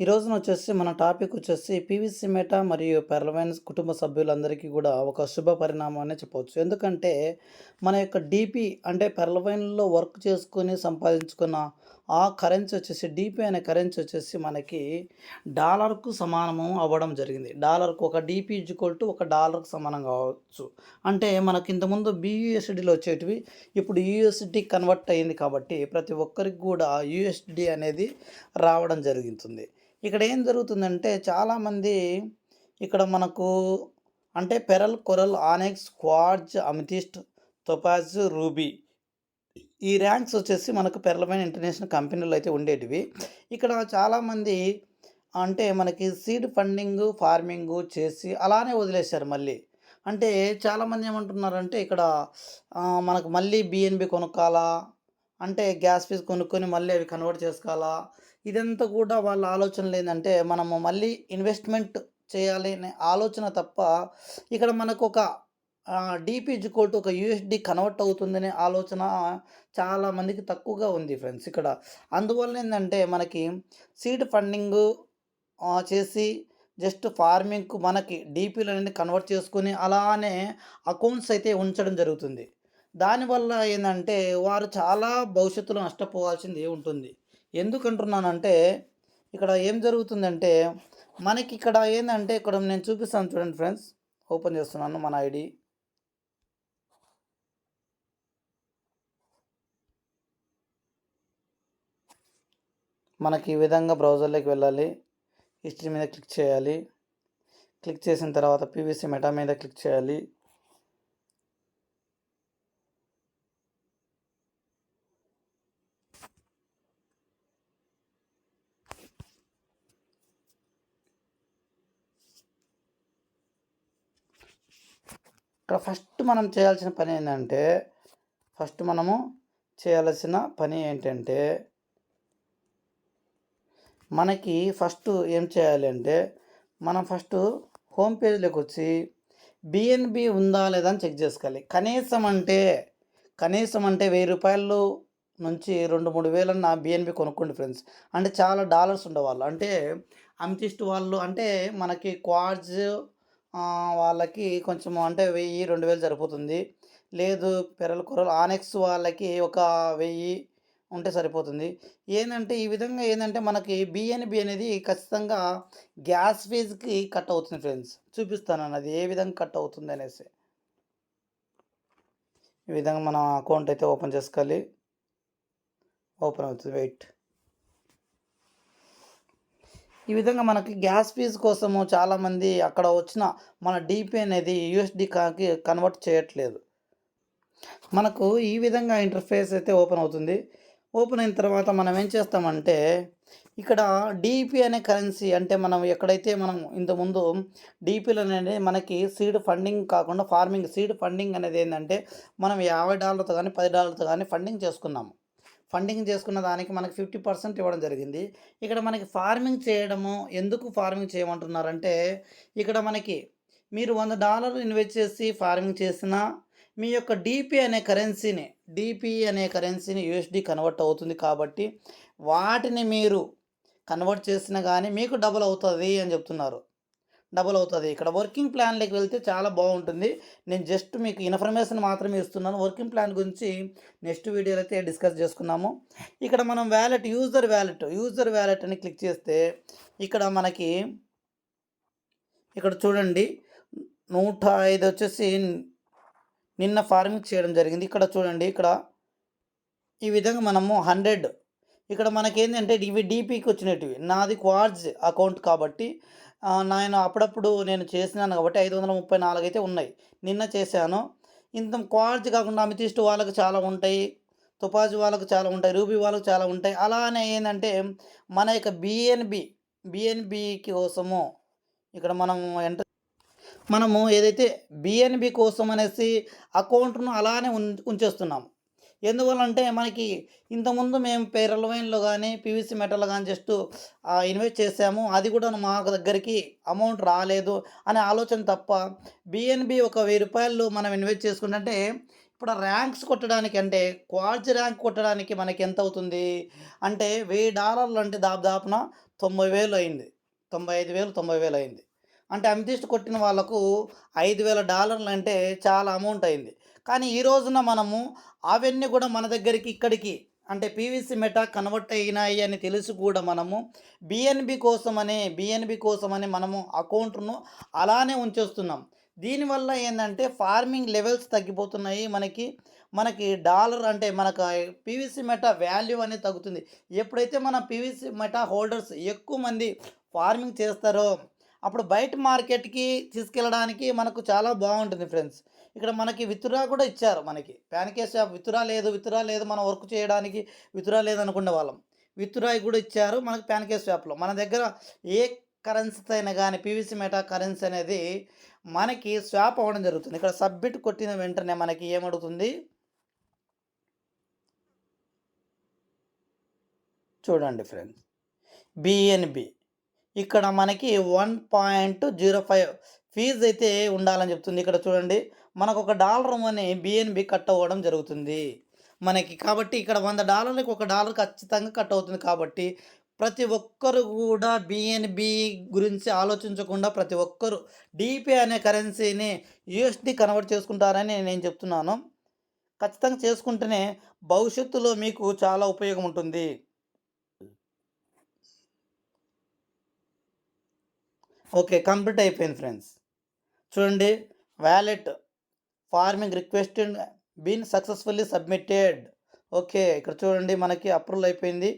ఈ రోజున వచ్చేసి మన టాపిక్ వచ్చేసి పీవీసీ మేటా మరియు పెర్లవైన్స్ కుటుంబ సభ్యులందరికీ కూడా ఒక శుభ పరిణామం చెప్పవచ్చు. ఎందుకంటే మన యొక్క డీపీ అంటే పెర్లవైన్లో వర్క్ చేసుకొని సంపాదించుకున్న ఆ కరెన్సీ వచ్చేసి డీపీ అనే కరెన్సీ వచ్చేసి మనకి డాలర్కు సమానము అవ్వడం జరిగింది. డాలర్కు ఒక డీపీ ఈజ్వల్ టు ఒక డాలర్కు సమానం కావచ్చు. అంటే మనకి ఇంతకుముందు బీయూఎస్డీలో వచ్చేటివి ఇప్పుడు యూఎస్డి కన్వర్ట్ అయింది కాబట్టి ప్రతి ఒక్కరికి కూడా యూఎస్డి అనేది రావడం జరుగుతుంది ఇక్కడ ఏం జరుగుతుందంటే చాలామంది ఇక్కడ మనకు అంటే pearl coral onyx quartz amethyst topaz ruby ఈ ర్యాంక్స్ వచ్చేసి మనకు పెరలమైన ఇంటర్నేషనల్ కంపెనీలు అయితే ఉండేటివి. ఇక్కడ చాలామంది అంటే మనకి సీడ్ ఫండింగ్ ఫార్మింగ్ చేసి అలానే వదిలేశారు మళ్ళీ. అంటే చాలామంది ఏమంటున్నారంటే ఇక్కడ మనకు మళ్ళీ బిఎన్బి కొనుక్కాలా? అంటే గ్యాస్ ఫీజు కొనుక్కొని మళ్ళీ అవి కన్వర్ట్ చేసుకోవాలా? ఇదంతా కూడా వాళ్ళ ఆలోచనలు ఏంటంటే మనము మళ్ళీ ఇన్వెస్ట్మెంట్ చేయాలి అనే ఆలోచన తప్ప ఇక్కడ మనకు ఒక డిపిజ్ కోల్ట్ ఒక యూఎస్డి కన్వర్ట్ అవుతుందనే ఆలోచన చాలా మందికి తక్కువగా ఉంది ఫ్రెండ్స్ ఇక్కడ. అందువల్ల ఏంటంటే మనకి సీడ్ ఫండింగ్ చేసి జస్ట్ ఫార్మింగ్కు మనకి డీపీలు అనేది కన్వర్ట్ చేసుకొని అలానే అకౌంట్స్ అయితే ఉంచడం జరుగుతుంది. దానివల్ల ఏంటంటే వారు చాలా భవిష్యత్తులో నష్టపోవాల్సింది ఉంటుంది. ఎందుకంటున్నానంటే ఇక్కడ ఏం జరుగుతుందంటే మనకి ఇక్కడ ఏంటంటే ఇక్కడ నేను చూపిస్తాను చూడండి ఫ్రెండ్స్. ఓపెన్ చేస్తున్నాను మన ఐడి. మనకి ఈ విధంగా బ్రౌజర్లోకి వెళ్ళాలి. హిస్టరీ మీద క్లిక్ చేయాలి. క్లిక్ చేసిన తర్వాత పీవీసీ మెటా మీద క్లిక్ చేయాలి. ఇక్కడ ఫస్ట్ మనం చేయాల్సిన పని ఏంటంటే ఫస్ట్ మనము చేయాల్సిన పని ఏంటంటే మనకి ఫస్ట్ ఏం చేయాలి అంటే మనం ఫస్ట్ హోమ్ పేజ్లోకి వచ్చి బిఎన్బి ఉందా లేదా అని చెక్ చేసుకోవాలి. కనీసం అంటే కనీసం అంటే వెయ్యి రూపాయలు నుంచి రెండు మూడు వేలన్న బిఎన్బి కొనుక్కోండి ఫ్రెండ్స్. అంటే చాలా డాలర్స్ ఉండేవాళ్ళు. అంటే అమితిస్ట్ వాళ్ళు అంటే మనకి క్వార్జ్ వాళ్ళకి కొంచెం అంటే వెయ్యి రెండు వేలు సరిపోతుంది. లేదు పెరల కూరలు ఆనెక్స్ వాళ్ళకి ఒక వెయ్యి ఉంటే సరిపోతుంది. ఏంటంటే ఈ విధంగా ఏంటంటే మనకి బిఎన్బి అనేది ఖచ్చితంగా గ్యాస్ ఫీజుకి కట్ అవుతుంది ఫ్రెండ్స్. చూపిస్తాను అన్నది ఏ విధంగా కట్ అవుతుంది అనేసి. ఈ విధంగా మన అకౌంట్ అయితే ఓపెన్ చేసుకోవాలి. ఓపెన్ అవుతుంది. వెయిట్. ఈ విధంగా మనకి గ్యాస్ ఫీజు కోసము చాలామంది అక్కడ వచ్చిన మన డిపి అనేది యూఎస్డి కాకి కన్వర్ట్ చేయట్లేదు. మనకు ఈ విధంగా ఇంటర్ఫేస్ అయితే ఓపెన్ అవుతుంది. ఓపెన్ అయిన తర్వాత మనం ఏం చేస్తామంటే ఇక్కడ డిపి అనే కరెన్సీ అంటే మనం ఎక్కడైతే మనం ఇంతకుముందు డిపిలు అనేది మనకి సీడ్ ఫండింగ్ కాకుండా ఫార్మింగ్ సీడ్ ఫండింగ్ అనేది ఏంటంటే మనం యాభై డాలర్తో కానీ పది డాలర్తో కానీ ఫండింగ్ చేసుకున్నాము. ఫండింగ్ చేసుకున్న దానికి మనకి ఫిఫ్టీ పర్సెంట్ ఇవ్వడం జరిగింది. ఇక్కడ మనకి ఫార్మింగ్ చేయడము ఎందుకు ఫార్మింగ్ చేయమంటున్నారంటే ఇక్కడ మనకి మీరు వంద డాలర్లు ఇన్వెస్ట్ చేసి ఫార్మింగ్ చేసినా మీ యొక్క డిపి అనే కరెన్సీని డిపి అనే కరెన్సీని యూఎస్డి కన్వర్ట్ అవుతుంది కాబట్టి వాటిని మీరు కన్వర్ట్ చేసినా కానీ మీకు డబుల్ అవుతుంది అని చెప్తున్నారు. డబుల్ అవుతుంది. ఇక్కడ వర్కింగ్ ప్లాన్లోకి వెళ్తే చాలా బాగుంటుంది. నేను జస్ట్ మీకు ఇన్ఫర్మేషన్ మాత్రమే ఇస్తున్నాను. వర్కింగ్ ప్లాన్ గురించి నెక్స్ట్ వీడియోలో అయితే డిస్కస్ చేసుకున్నాము. ఇక్కడ మనం wallet user wallet user wallet అని క్లిక్ చేస్తే ఇక్కడ మనకి ఇక్కడ చూడండి. నూట ఐదు వచ్చేసి నిన్న ఫార్మింగ్ చేయడం జరిగింది. ఇక్కడ చూడండి. ఇక్కడ ఈ విధంగా మనము హండ్రెడ్. ఇక్కడ మనకేంటంటే ఇవి డీపీకి వచ్చినటివి. నాది క్వార్జ్ అకౌంట్ కాబట్టి నేను అప్పుడప్పుడు నేను చేసినాను కాబట్టి ఐదు వందల ముప్పై నాలుగు అయితే ఉన్నాయి. నిన్న చేశాను. ఇంత క్వార్జ్ కాకుండా అమితిస్ట్ వాళ్ళకి చాలా ఉంటాయి తుపాజీ వాళ్ళకు చాలా ఉంటాయి రూబీ వాళ్ళకు చాలా ఉంటాయి. అలానే ఏంటంటే మన యొక్క బిఎన్బి బిఎన్బికి కోసము ఇక్కడ మనం ఎంటర్ మనము ఏదైతే బిఎన్బి కోసం అనేసి అకౌంట్ను అలానే ఉం ఉంచేస్తున్నాము. ఎందువల్లంటే మనకి ఇంతకుముందు మేము పేరల్వైన్లో కానీ పీవీసీ మెటల్ కానీ జస్ట్ ఇన్వెస్ట్ చేసాము. అది కూడా మా దగ్గరికి అమౌంట్ రాలేదు అనే ఆలోచన తప్ప బిఎన్బి ఒక వెయ్యి రూపాయలు మనం ఇన్వెస్ట్ చేసుకుంటే ఇప్పుడు ర్యాంక్స్ కొట్టడానికి అంటే క్వాలిటీ ర్యాంక్ కొట్టడానికి మనకి ఎంత అవుతుంది అంటే వెయ్యి డాలర్లు అంటే దాదాపున తొంభై వేలు అయింది. తొంభై ఐదు వేలు తొంభై వేలు అయింది. అంటే అమితిస్ట్ కొట్టిన వాళ్ళకు ఐదు వేల డాలర్లు అంటే చాలా అమౌంట్ అయింది. కానీ ఈ రోజున మనము అవన్నీ కూడా మన దగ్గరికి ఇక్కడికి అంటే పీవీసీ మెటా కన్వర్ట్ అయినాయి అని తెలిసి కూడా మనము బిఎన్బి కోసమనే బిఎన్బి కోసమని మనము అకౌంట్ను అలానే ఉంచేస్తున్నాం. దీనివల్ల ఏంటంటే ఫార్మింగ్ లెవెల్స్ తగ్గిపోతున్నాయి. మనకి మనకి డాలర్ అంటే మనకు పీవీసీ మెటా వాల్యూ అనేది తగ్గుతుంది. ఎప్పుడైతే మన పీవీసీ మెటా హోల్డర్స్ ఎక్కువ మంది ఫార్మింగ్ చేస్తారో అప్పుడు బయట మార్కెట్కి తీసుకెళ్ళడానికి మనకు చాలా బాగుంటుంది ఫ్రెండ్స్. ఇక్కడ మనకి విత్తురా కూడా ఇచ్చారు మనకి. ప్యాన్కేస్ షాప్ విత్తురా లేదు విత్తురా లేదు మనం వర్క్ చేయడానికి విత్తురా లేదనుకునే వాళ్ళం. విత్తురాయి కూడా ఇచ్చారు మనకి ప్యాన్కేస్ షాప్లో మన దగ్గర ఏ కరెన్సీతో అయినా కానీ పీవీసీ మెటా కరెన్సీ అనేది మనకి స్వాప్ అవ్వడం జరుగుతుంది. ఇక్కడ సబ్మిట్ కొట్టిన వెంటనే మనకి ఏమడుగుతుంది? చూడండి ఫ్రెండ్స్. బిఎన్బి ఇక్కడ మనకి one point zero five fees అయితే ఉండాలని చెప్తుంది. ఇక్కడ చూడండి మనకు ఒక డాలర్ మనీ బిఎన్బి కట్ అవ్వడం జరుగుతుంది. మనకి కాబట్టి ఇక్కడ వంద డాలర్లకు ఒక డాలర్ ఖచ్చితంగా కట్ అవుతుంది కాబట్టి ప్రతి ఒక్కరు కూడా బిఎన్బి గురించి ఆలోచించకుండా ప్రతి ఒక్కరు డిపి అనే కరెన్సీని యూఎస్డి కన్వర్ట్ చేసుకుంటారని నేను చెప్తున్నాను. ఖచ్చితంగా చేసుకుంటేనే భవిష్యత్తులో మీకు చాలా ఉపయోగం ఉంటుంది. ఓకే కంప్లీట్ అయిపోయింది ఫ్రెండ్స్. చూడండి. Wallet farming request been successfully submitted. Okay ఇక్కడ చూడండి మనకి అప్రూవల్ అయిపోయింది.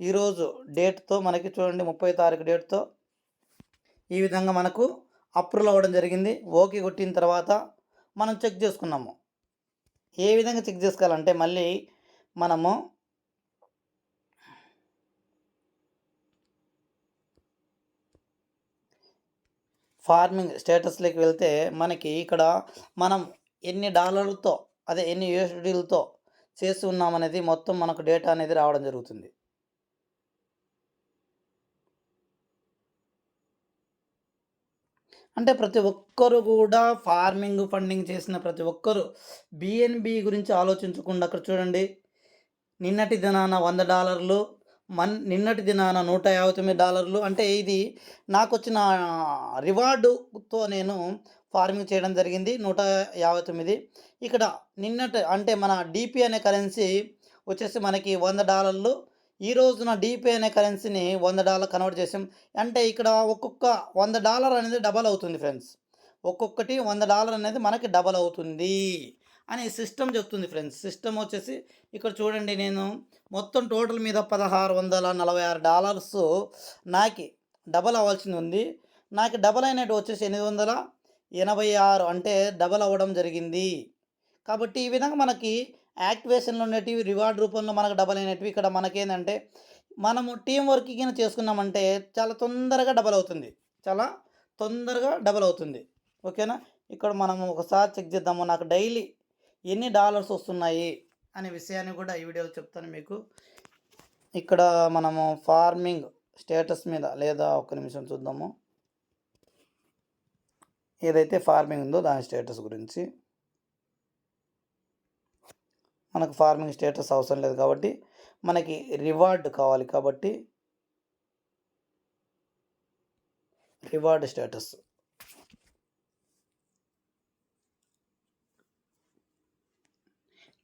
ఈరోజు డేట్తో మనకి చూడండి ముప్పై తారీఖు డేట్తో ఈ విధంగా మనకు అప్రూవల్ అవ్వడం జరిగింది. ఓకే కొట్టిన తర్వాత మనం చెక్ చేసుకున్నాము. ఏ విధంగా చెక్ చేసుకోవాలంటే మళ్ళీ మనము ఫార్మింగ్ స్టేటస్లోకి వెళ్తే మనకి ఇక్కడ మనం ఎన్ని డాలర్లతో అదే ఎన్ని యూఎస్డీలతో చేస్తున్నాం అనేది మొత్తం మనకు డేటా అనేది రావడం జరుగుతుంది. అంటే ప్రతి ఒక్కరు కూడా ఫార్మింగ్ ఫండింగ్ చేసిన ప్రతి ఒక్కరు బిఎన్బి గురించి ఆలోచించకుండా అక్కడ చూడండి నిన్నటి దినాన వంద డాలర్లు మన్ నిన్నటి దినాన నూట యాభై తొమ్మిది డాలర్లు. అంటే ఇది నాకు వచ్చిన రివార్డుతో నేను ఫార్మింగ్ చేయడం జరిగింది నూట యాభై తొమ్మిది. ఇక్కడ నిన్నటి అంటే మన డిపి అనే కరెన్సీ వచ్చేసి మనకి వంద డాలర్లు. ఈ రోజున డిపి అనే కరెన్సీని వంద డాలర్ కన్వర్ట్ చేసాం. అంటే ఇక్కడ ఒక్కొక్క వంద డాలర్ అనేది డబల్ అవుతుంది ఫ్రెండ్స్. ఒక్కొక్కటి వంద డాలర్ అనేది మనకి డబల్ అవుతుంది. అని సిస్టమ్ చెప్తుంది ఫ్రెండ్స్. సిస్టమ్ వచ్చేసి ఇక్కడ చూడండి నేను మొత్తం టోటల్ మీద పదహారు వందల నలభై ఆరు డాలర్స్ నాకు డబల్ అవ్వాల్సింది ఉంది. నాకు డబల్ అయినట్టు వచ్చేసి ఎనిమిది వందల ఎనభై ఆరు అంటే డబల్ అవ్వడం జరిగింది. కాబట్టి ఈ విధంగా మనకి యాక్టివేషన్లో ఉండేటివి రివార్డ్ రూపంలో మనకు డబల్ అయినటివి ఇక్కడ మనకేంటంటే మనము టీం వర్క్ కింద చేసుకున్నామంటే చాలా తొందరగా డబల్ అవుతుంది. చాలా తొందరగా డబల్ అవుతుంది. ఓకేనా? ఇక్కడ మనము ఒకసారి చెక్ చేద్దాము. నాకు డైలీ ఎన్ని డాలర్స్ వస్తున్నాయి అనే విషయాన్ని కూడా ఈ వీడియోలో చెప్తాను మీకు. ఇక్కడ మనము ఫార్మింగ్ స్టేటస్ మీద లేదా ఒక్క నిమిషం చూద్దాము. ఏదైతే ఫార్మింగ్ ఉందో దాని స్టేటస్ గురించి. మనకు ఫార్మింగ్ స్టేటస్ అవసరం లేదు కాబట్టి మనకి రివార్డ్ కావాలి కాబట్టి రివార్డ్ స్టేటస్.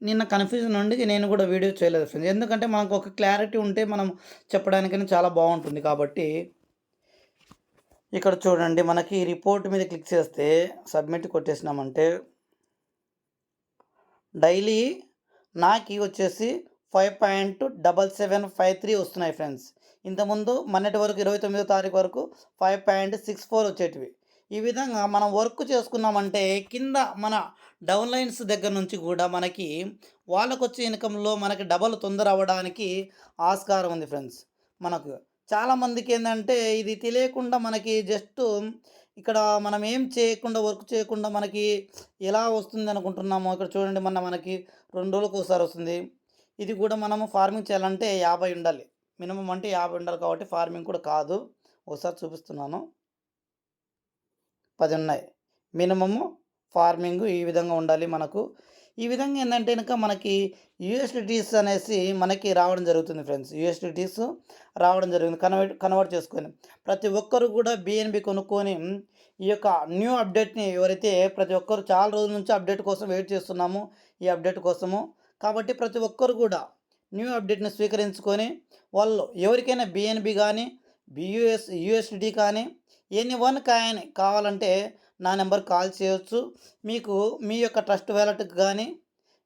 నిన్న కన్ఫ్యూజన్ ఉండి నేను కూడా వీడియో చేయలేదు ఫ్రెండ్స్ ఎందుకంటే మనకు ఒక క్లారిటీ ఉంటే మనం చెప్పడానికైనా చాలా బాగుంటుంది కాబట్టి ఇక్కడ చూడండి మనకి రిపోర్ట్ మీద క్లిక్ చేస్తే సబ్మిట్ కొట్టేసినామంటే డైలీ నాకు వచ్చేసి five point double seven five three వస్తున్నాయి ఫ్రెండ్స్ ఇంతకుముందు మొన్నటి వరకు ఇరవై తొమ్మిదో తారీఖు వరకు ఫైవ్ పాయింట్ సిక్స్ ఫోర్ వచ్చేటివి. ఈ విధంగా మనం వర్క్ చేసుకున్నామంటే కింద మన డౌన్లైన్స్ దగ్గర నుంచి కూడా మనకి వాళ్ళకు వచ్చే ఇన్కంలో మనకి డబల్ తొందర అవ్వడానికి ఆస్కారం ఉంది ఫ్రెండ్స్. మనకు చాలామందికి ఏంటంటే ఇది తెలియకుండా మనకి జస్ట్ ఇక్కడ మనం ఏం చేయకుండా వర్క్ చేయకుండా మనకి ఎలా వస్తుంది అనుకుంటున్నామో ఇక్కడ చూడండి మన మనకి రెండు రోజులకు ఒకసారి వస్తుంది. ఇది కూడా మనము ఫార్మింగ్ చేయాలంటే యాభై ఉండాలి. మినిమం అంటే యాభై ఉండాలి కాబట్టి ఫార్మింగ్ కూడా కాదు. ఒకసారి చూపిస్తున్నాను. పది ఉన్నాయి మినిమము ఫార్మింగ్ ఈ విధంగా ఉండాలి మనకు ఈ విధంగా ఏంటంటే గనక మనకి యూఎస్డిటీస్ అనేసి మనకి రావడం జరుగుతుంది ఫ్రెండ్స్. యూఎస్డిటీస్ రావడం జరిగింది. కన్వర్ట్ కన్వర్ట్ చేసుకొని. ప్రతి ఒక్కరు కూడా బీఎన్‌బీ కొనుక్కొని ఈ యొక్క న్యూ అప్డేట్‌ని ఎవరైతే ప్రతి ఒక్కరు చాలా రోజుల నుంచి అప్డేట్ కోసం వెయిట్ చేస్తున్నాము. ఈ అప్డేట్ కోసము. కాబట్టి ప్రతి ఒక్కరు కూడా న్యూ అప్డేట్‌ని స్వీకరించుకొని వాళ్ళు ఎవరికైనా బీఎన్‌బీ కానీ బియుఎస్ యూఎస్డి కానీ ఎనీ వన్ కాయిన్ కావాలంటే నా నెంబర్ కాల్ చేయొచ్చు. మీకు మీ యొక్క ట్రస్ట్ వ్యాలెట్కి కానీ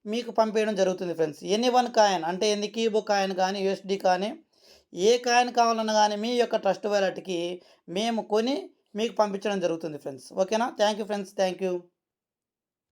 మీకు పంపేయడం జరుగుతుంది ఫ్రెండ్స్. ఎనీ వన్ కాయిన్ అంటే ఏంది కీబో కాయిన్ కానీ యూఎస్‌డీ కానీ ఏ కాయిన్ కావాలన్నా కానీ మీ యొక్క ట్రస్ట్ వ్యాలెట్కి మేము కొని మీకు పంపించడం జరుగుతుంది ఫ్రెండ్స్. ఓకేనా? Thank you friends. Thank you.